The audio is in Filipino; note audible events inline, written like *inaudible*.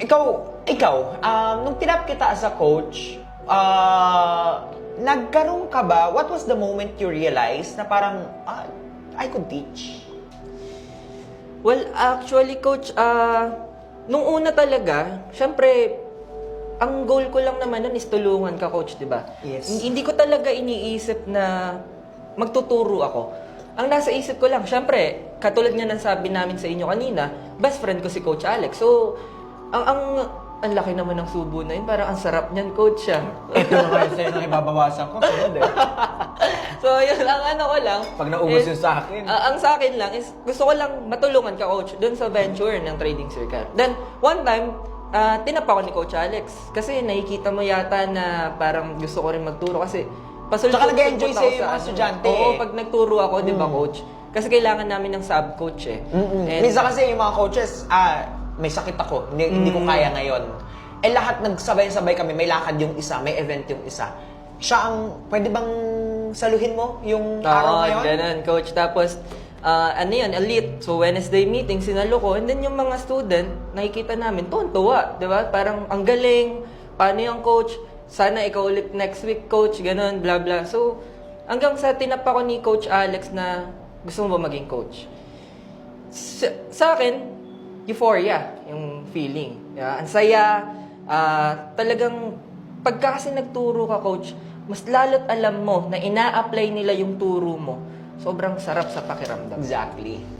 ikaw, ikaw, um, nung tinap kita as a coach, uh, nagkaroon ka ba, what was the moment you realized na parang, ah, I could teach? Well, actually, coach, ah, nung una talaga, syempre, ang goal ko lang naman nun is tulungan ka, coach, di ba? Yes. Hin- Hindi ko talaga iniisip na magtuturo ako. Ang nasa isip ko lang, syempre, katulad nga ng sabi namin sa inyo kanina, best friend ko si Coach Alex. So, ang ang ang laki naman ng subo na yun. Parang ang sarap niyan, coach ah. Ito na kayo sa'yo nang ibabawasan ko. Sunod *laughs* eh. so, yun lang, ano ko lang. Pag naubos is- yun sa akin. Ah, ang sa akin lang is gusto ko lang matulungan ka coach doon sa venture ng trading circle. Then one time uh, tinapa ko ni Coach Alex kasi nakikita mo yata na parang gusto ko rin magturo kasi pasulpot Tsaka nag-enjoy sulpot sa'yo ako yung mga ano. estudyante Oo, eh. pag nagturo ako, 'di ba coach? Kasi kailangan namin ng sub-coach eh. Mm-mm. And- Minsan kasi yung mga coaches, ah, may sakit ako, hindi, hindi ko kaya ngayon. Eh lahat nagsabay-sabay kami, may lakad yung isa, may event yung isa. Siya ang, pwede bang saluhin mo yung araw Oo, ngayon? ganun, coach. Tapos, ah, ano yun, elite. So, Wednesday meeting, sinalo ko. And then, yung mga student, nakikita namin, tuwan-tuwa. Di ba? Parang, ang galing. Paano yung coach? Sana ikaw ulit next week, coach. Ganun, bla bla. So, hanggang sa tinapa ko ni Coach Alex na, gusto mo ba maging coach? Sa, sa akin, euphoria, yung feeling. Yeah, ang saya, ah, talagang pagka kasi nagturo ka, coach, mas lalo't alam mo na ina-apply nila yung turo mo. Sobrang sarap sa pakiramdam. Exactly.